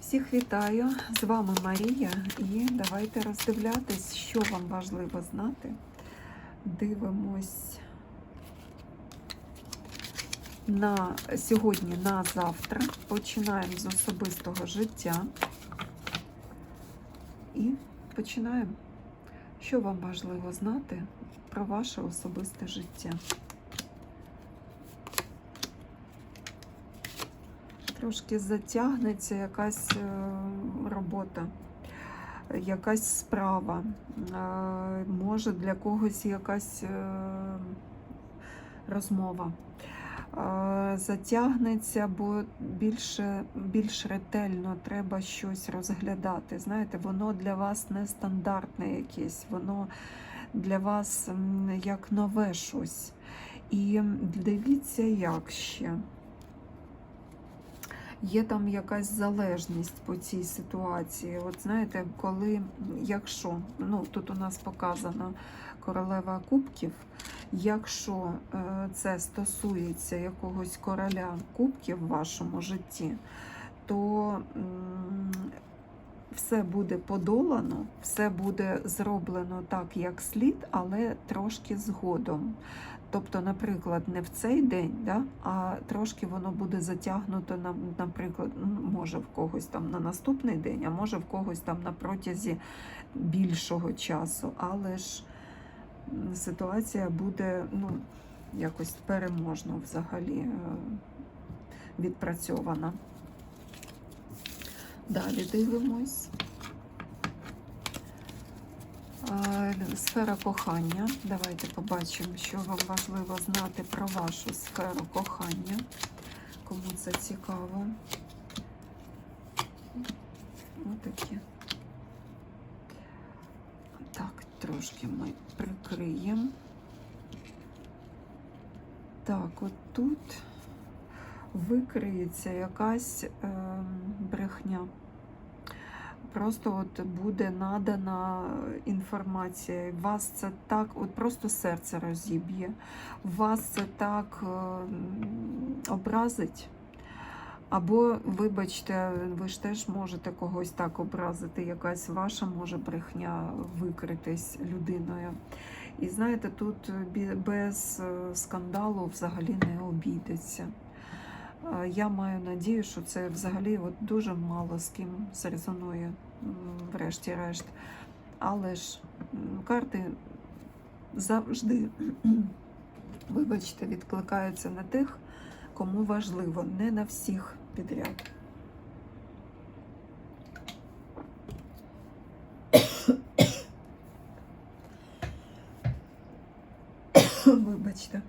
Всіх вітаю! З вами Марія, і давайте роздивлятись, що вам важливо знати. Дивимось на сьогодні, на завтра. Починаємо з особистого життя. І починаємо. Що вам важливо знати про ваше особисте життя? Трошки затягнеться якась е, робота, якась справа, е, може для когось якась е, розмова. Затягнеться, бо більше, більш ретельно треба щось розглядати. Знаєте, воно для вас нестандартне якесь, воно для вас як нове щось. І дивіться, як ще. Є там якась залежність по цій ситуації. От знаєте, коли, якщо, ну тут у нас показано королева кубків, якщо е, це стосується якогось короля кубків в вашому житті, то все буде подолано, все буде зроблено так, як слід, але трошки згодом. Тобто, наприклад, не в цей день, да, а трошки воно буде затягнуто, на- наприклад, ну, може в когось там на наступний день, а може в когось там на протязі більшого часу. Але ж ситуація буде ну, якось переможно взагалі е, відпрацьована. Далі дивимось. Сфера кохання. Давайте побачимо, що вам важливо знати про вашу сферу кохання. Кому це цікаво. Отакі. Так, трошки ми прикриємо. Так, от тут викриється якась ем, брехня просто от буде надана інформація. Вас це так, от просто серце розіб'є, вас це так е, образить. Або, вибачте, ви ж теж можете когось так образити, якась ваша може брехня викритись людиною. І знаєте, тут без е, скандалу взагалі не обійдеться. Я маю надію, що це взагалі от дуже мало з ким зрезонує, врешті-решт. Але ж карти завжди, вибачте, відкликаються на тих, кому важливо, не на всіх підряд. Вибачте.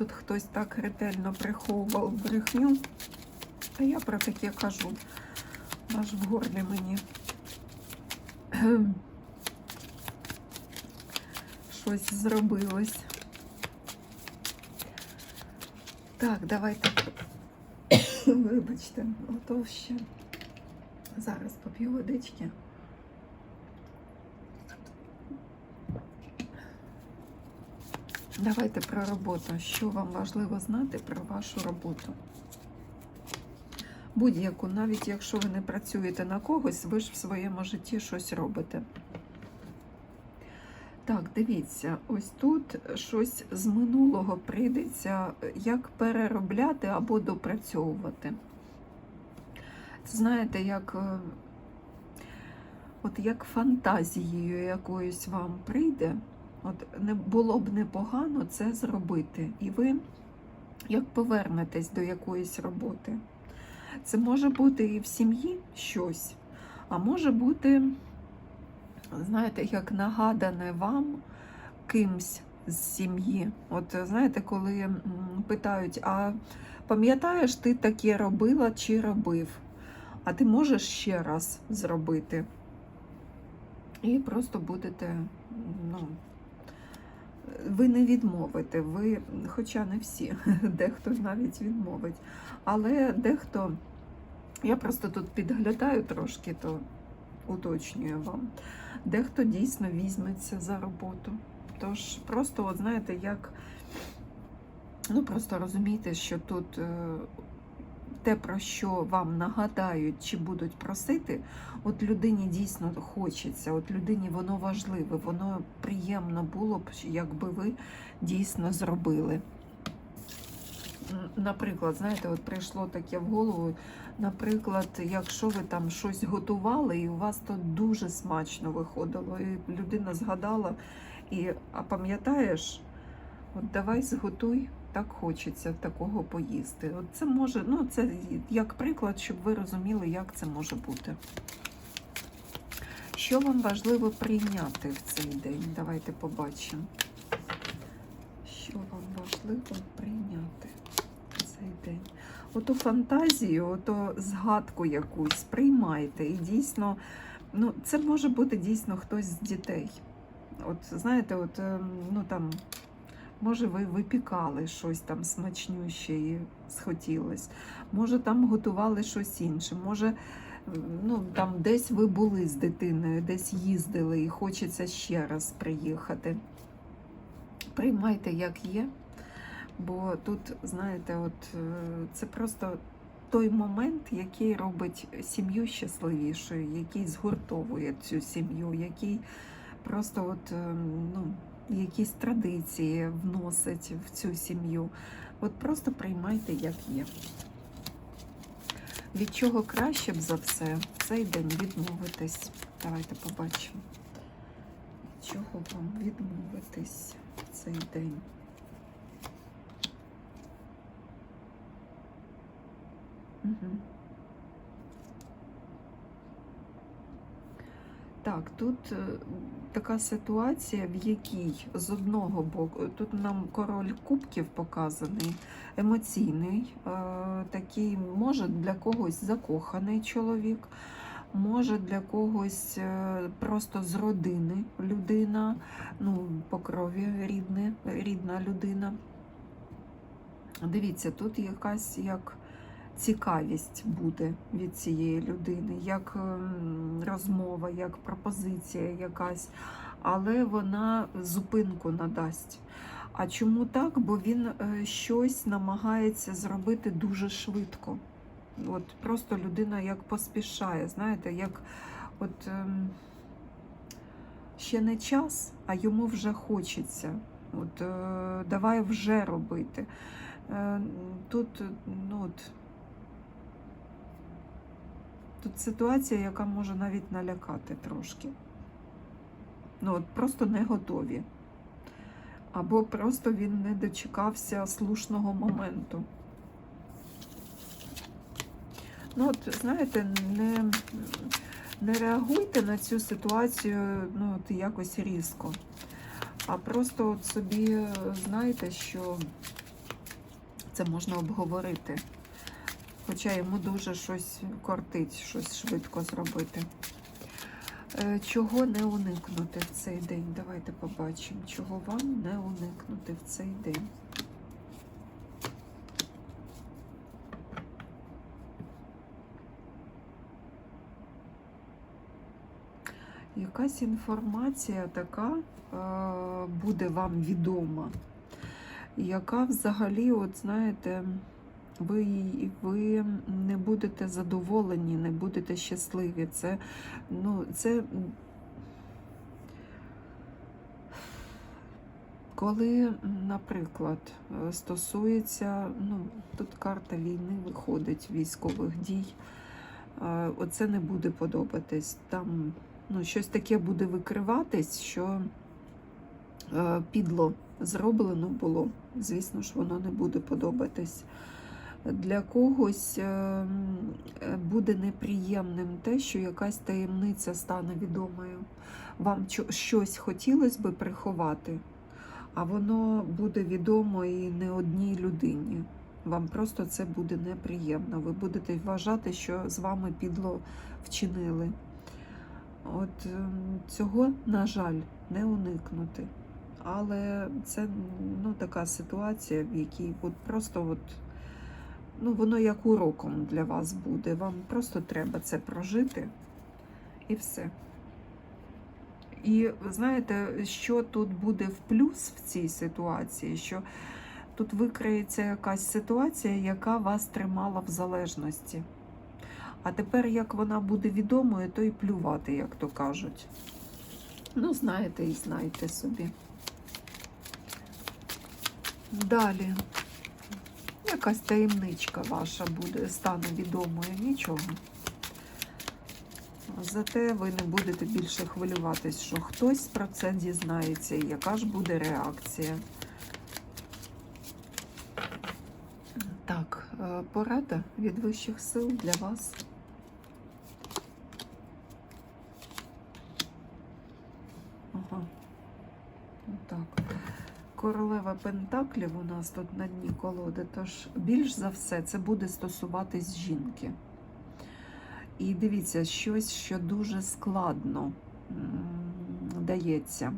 Тут хтось так ретельно приховував брехню, а я про таке кажу. Аж в горлі мені. Щось зробилось. Так, давайте. Вибачте, ото ще. Зараз поп'ю водички. Давайте про роботу. Що вам важливо знати про вашу роботу? Будь-яку, навіть якщо ви не працюєте на когось, ви ж в своєму житті щось робите. Так, дивіться, ось тут щось з минулого прийдеться, як переробляти або допрацьовувати. Це знаєте, як, е, от як фантазією якоюсь вам прийде. От не було б непогано це зробити. І ви як повернетесь до якоїсь роботи. Це може бути і в сім'ї щось, а може бути, знаєте, як нагадане вам кимсь з сім'ї. От знаєте, коли питають, а пам'ятаєш, ти таке робила чи робив? А ти можеш ще раз зробити? І просто будете, ну, ви не відмовите, ви, хоча не всі, дехто навіть відмовить. Але дехто, я просто тут підглядаю трошки, то уточнюю вам. Дехто дійсно візьметься за роботу. Тож просто, от знаєте, як Ну, просто розумійте, що тут е, те, про що вам нагадають чи будуть просити, от людині дійсно хочеться, от людині воно важливе, воно приємно було б, якби ви дійсно зробили. Наприклад, знаєте, от прийшло таке в голову. Наприклад, якщо ви там щось готували, і у вас то дуже смачно виходило, і людина згадала, і а пам'ятаєш, от давай зготуй, так хочеться такого поїсти. От це може, ну це як приклад, щоб ви розуміли, як це може бути. Що вам важливо прийняти в цей день? Давайте побачимо. Що вам важливо прийняти в цей день? Оту фантазію, ото згадку якусь приймайте. І дійсно, ну, це може бути дійсно хтось з дітей. От знаєте, от ем, ну там, може, ви випікали щось там смачнюще і схотілось. Може, там готували щось інше. Може, ну там десь ви були з дитиною, десь їздили і хочеться ще раз приїхати. Приймайте, як є. Бо тут, знаєте, от е, це просто той момент, який робить сім'ю щасливішою, який згуртовує цю сім'ю, який просто от, е, ну, якісь традиції вносить в цю сім'ю. От просто приймайте, як є. Від чого краще б за все в цей день відмовитись. Давайте побачимо. Від чого вам відмовитись в цей день? Угу. Так, тут е, така ситуація, в якій з одного боку, тут нам король кубків показаний, емоційний, е, такий, може для когось закоханий чоловік, може для когось е, просто з родини людина, ну, по крові рідне, рідна людина. Дивіться, тут якась як цікавість буде від цієї людини, як ем, розмова, як пропозиція якась, але вона зупинку надасть. А чому так? Бо він е, щось намагається зробити дуже швидко. От Просто людина як поспішає, знаєте, як от ем, ще не час, а йому вже хочеться. От е, Давай вже робити. Е, Тут, ну от, Тут ситуація, яка може навіть налякати трошки. Ну, от Просто не готові. Або просто він не дочекався слушного моменту. Ну, от, знаєте, не, не реагуйте на цю ситуацію ну, от, якось різко. А просто от собі знаєте, що це можна обговорити. Хоча йому дуже щось кортить, щось швидко зробити. Е, Чого не уникнути в цей день? Давайте побачимо, чого вам не уникнути в цей день. Якась інформація така е, буде вам відома, яка взагалі, от знаєте, ви, ви не будете задоволені, не будете щасливі. Це, ну, це коли, наприклад, стосується, ну, тут карта війни виходить, військових дій, оце не буде подобатись. Там ну, щось таке буде викриватись, що е, підло зроблено було. Звісно ж, воно не буде подобатись. Для когось е, буде неприємним те, що якась таємниця стане відомою. Вам щось хотілося би приховати, а воно буде відомо і не одній людині. Вам просто це буде неприємно. Ви будете вважати, що з вами підло вчинили. От цього, на жаль, не уникнути. Але це ну, така ситуація, в якій от просто от ну, воно як уроком для вас буде. Вам просто треба це прожити і все. І знаєте, що тут буде в плюс в цій ситуації? Що тут викриється якась ситуація, яка вас тримала в залежності. А тепер, як вона буде відомою, то і плювати, як то кажуть. Ну, знаєте і знаєте собі. Далі. Якась таємничка ваша буде, стане відомою, нічого. Зате ви не будете більше хвилюватись, що хтось про це дізнається, і яка ж буде реакція. Так, е, порада від вищих сил для вас. Ага. Так. Королева Пентаклів у нас тут на дні колоди, тож більш за все це буде стосуватись жінки. І дивіться, щось, що дуже складно дається.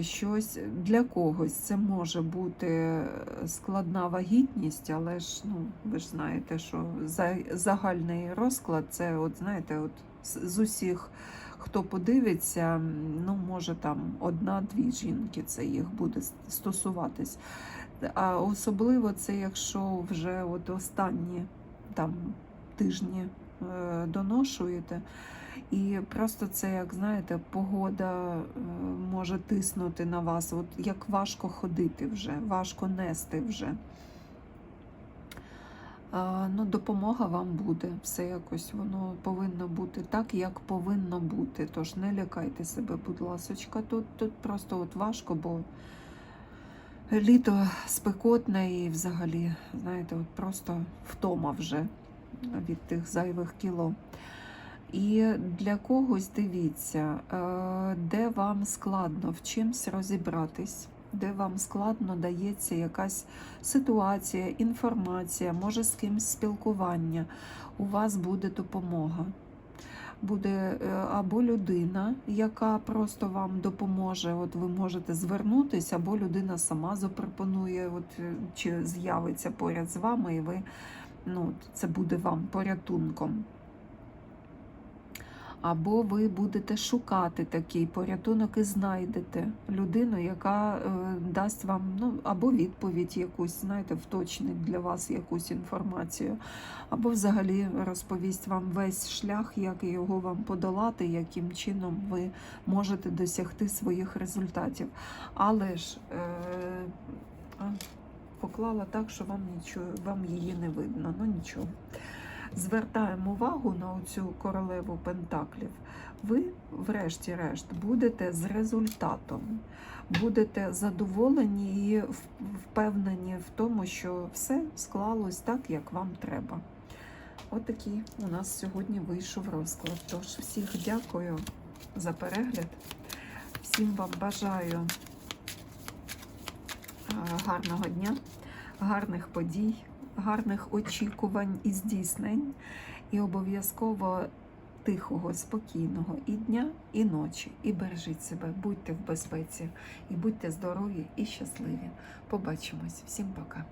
Щось для когось це може бути складна вагітність, але ж ну ви ж знаєте, що загальний розклад це, от знаєте, от з усіх, хто подивиться, ну може там одна-дві жінки, це їх буде стосуватись. А особливо це якщо вже от останні там тижні е, доношуєте. І просто це, як знаєте, погода е, може тиснути на вас. От як важко ходити вже, важко нести вже. Ну, допомога вам буде. Все якось воно повинно бути так, як повинно бути. Тож не лякайте себе, будь ласочка. Тут, тут просто от важко, бо літо спекотне і взагалі, знаєте, от просто втома вже від тих зайвих кіло. І для когось дивіться, е, де вам складно в чимсь розібратись, де вам складно дається якась ситуація, інформація, може з кимсь спілкування, у вас буде допомога. Буде е, або людина, яка просто вам допоможе, от ви можете звернутися, або людина сама запропонує, от, е, чи з'явиться поряд з вами, і ви, ну, це буде вам порятунком. Або ви будете шукати такий порятунок і знайдете людину, яка е, дасть вам ну, або відповідь якусь, знаєте, вточнить для вас якусь інформацію, або взагалі розповість вам весь шлях, як його вам подолати, яким чином ви можете досягти своїх результатів. Але ж е, поклала так, що вам нічого, вам її не видно. Ну нічого звертаємо увагу на цю королеву Пентаклів, ви, врешті-решт, будете з результатом, будете задоволені і впевнені в тому, що все склалось так, як вам треба. Отакий у нас сьогодні вийшов розклад. Тож всіх дякую за перегляд. Всім вам бажаю е, гарного дня, гарних подій, гарних очікувань і здійснень, і обов'язково тихого, спокійного і дня, і ночі. І бережіть себе, будьте в безпеці, і будьте здорові і щасливі. Побачимось. Всім пока.